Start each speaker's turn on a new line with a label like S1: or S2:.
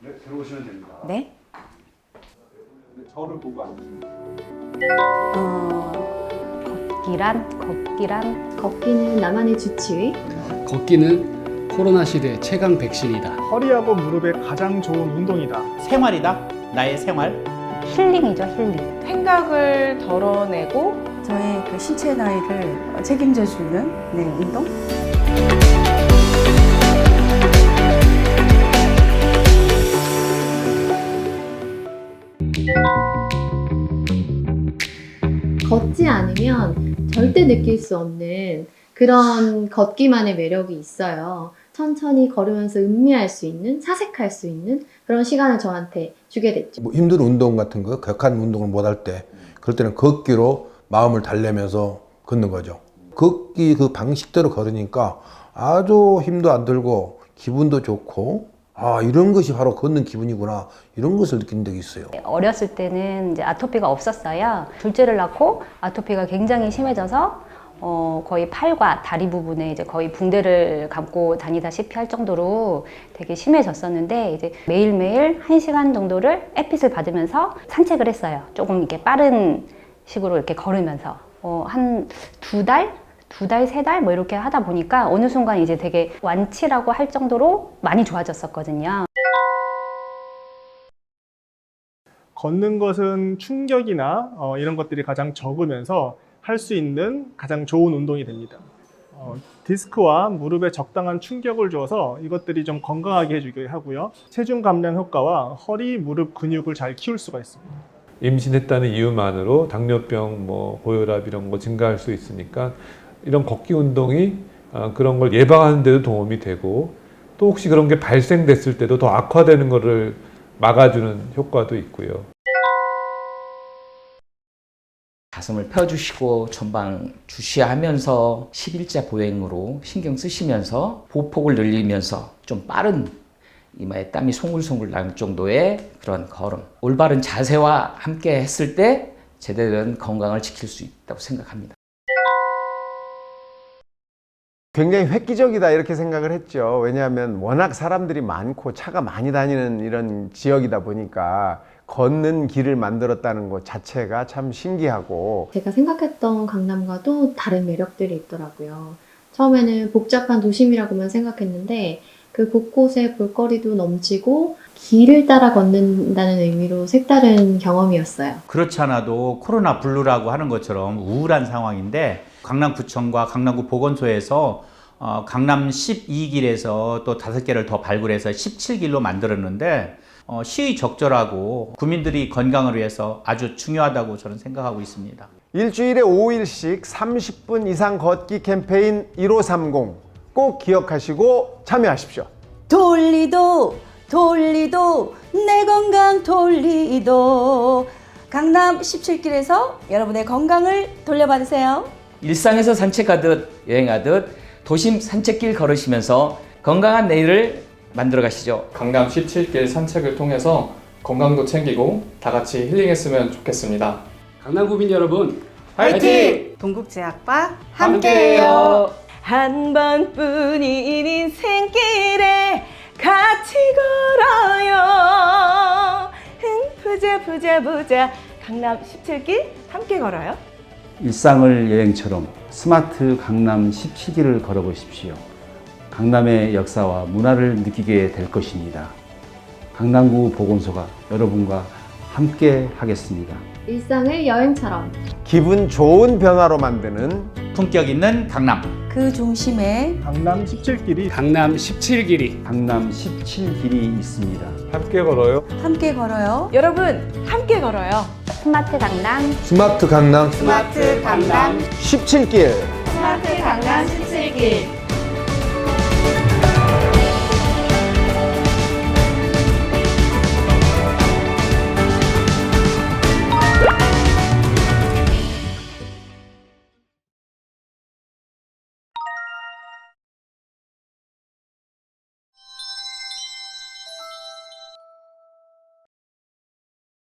S1: 네, 들어오시면 됩니다.
S2: 네.
S1: 저를 보고 앉으시면
S2: 어, 걷기란 걷기란
S3: 걷기는 나만의 주치의
S4: 걷기는 코로나 시대 최강 백신이다.
S5: 허리하고 무릎에 가장 좋은 운동이다.
S6: 생활이다. 나의 생활.
S2: 힐링이죠 힐링.
S7: 생각을 덜어내고
S8: 저의 그 신체 나이를 책임져 주는 네, 운동.
S3: 걷지 않으면 절대 느낄 수 없는 그런 걷기만의 매력이 있어요. 천천히 걸으면서 음미할 수 있는, 사색할 수 있는 그런 시간을 저한테 주게 됐죠.
S9: 뭐 힘든 운동 같은 거, 격한 운동을 못 할 때, 그럴 때는 걷기로 마음을 달래면서 걷는 거죠. 걷기 그 방식대로 걸으니까 아주 힘도 안 들고 기분도 좋고, 아, 이런 것이 바로 걷는 기분이구나. 이런 것을 느낀 적이 있어요.
S2: 어렸을 때는 이제 아토피가 없었어요. 둘째를 낳고 아토피가 굉장히 심해져서 어, 거의 팔과 다리 부분에 이제 거의 붕대를 감고 다니다시피 할 정도로 되게 심해졌었는데 이제 매일매일 한시간 정도를 햇빛을 받으면서 산책을 했어요. 조금 이렇게 빠른 식으로 이렇게 걸으면서 어, 한 두 달? 두 달, 세 달? 뭐 이렇게 하다 보니까 어느 순간 이제 되게 완치라고 할 정도로 많이 좋아졌었거든요.
S5: 걷는 것은 충격이나 어, 이런 것들이 가장 적으면서 할 수 있는 가장 좋은 운동이 됩니다. 어, 디스크와 무릎에 적당한 충격을 줘서 이것들이 좀 건강하게 해주게 하고요. 체중 감량 효과와 허리, 무릎 근육을 잘 키울 수가 있습니다.
S10: 임신했다는 이유만으로 당뇨병, 뭐 고혈압 이런 거 증가할 수 있으니까 이런 걷기 운동이 어, 그런 걸 예방하는 데도 도움이 되고 또 혹시 그런 게 발생됐을 때도 더 악화되는 거를 막아주는 효과도 있고요.
S6: 가슴을 펴주시고 전방 주시하면서 11자 보행으로 신경 쓰시면서 보폭을 늘리면서 좀 빠른 이마에 땀이 송글송글 나는 정도의 그런 걸음. 올바른 자세와 함께 했을 때 제대로 된 건강을 지킬 수 있다고 생각합니다.
S11: 굉장히 획기적이다 이렇게 생각을 했죠. 왜냐하면 워낙 사람들이 많고 차가 많이 다니는 이런 지역이다 보니까 걷는 길을 만들었다는 것 자체가 참 신기하고
S3: 제가 생각했던 강남과도 다른 매력들이 있더라고요. 처음에는 복잡한 도심이라고만 생각했는데 그 곳곳에 볼거리도 넘치고 길을 따라 걷는다는 의미로 색다른 경험이었어요.
S6: 그렇지 않아도 코로나 블루라고 하는 것처럼 우울한 상황인데 강남구청과 강남구 보건소에서 어, 강남 12길에서 또 다섯 개를 더 발굴해서 17길로 만들었는데 어, 시의 적절하고 국민들이 건강을 위해서 아주 중요하다고 저는 생각하고 있습니다.
S11: 일주일에 5일씩 30분 이상 걷기 캠페인 1530 꼭 기억하시고 참여하십시오.
S8: 돌리도 돌리도 내 건강 돌리도 강남 17길에서 여러분의 건강을 돌려받으세요.
S6: 일상에서 산책하듯 여행하듯 도심 산책길 걸으시면서 건강한 내일을 만들어 가시죠.
S12: 강남 17길 산책을 통해서 건강도 챙기고 다 같이 힐링했으면 좋겠습니다.
S4: 강남구민 여러분,
S12: 화이팅!
S8: 동국제약과
S12: 함께해요.
S7: 한 번뿐인 인생길에 같이 걸어요. 흥 부자 부자 부자 강남 17길 함께 걸어요.
S13: 일상을 여행처럼 스마트 강남 17길을 걸어보십시오. 강남의 역사와 문화를 느끼게 될 것입니다. 강남구 보건소가 여러분과 함께 하겠습니다.
S3: 일상을 여행처럼
S11: 기분 좋은 변화로 만드는
S6: 품격 있는 강남.
S8: 그 중심에
S5: 강남 17길이
S4: 강남 17길이
S13: 강남 17길이 있습니다.
S10: 함께 걸어요.
S8: 함께 걸어요.
S7: 여러분 함께 걸어요.
S2: 스마트 강남
S11: 스마트 강남
S7: 스마트 강남
S11: 17길
S7: 스마트 강남 17길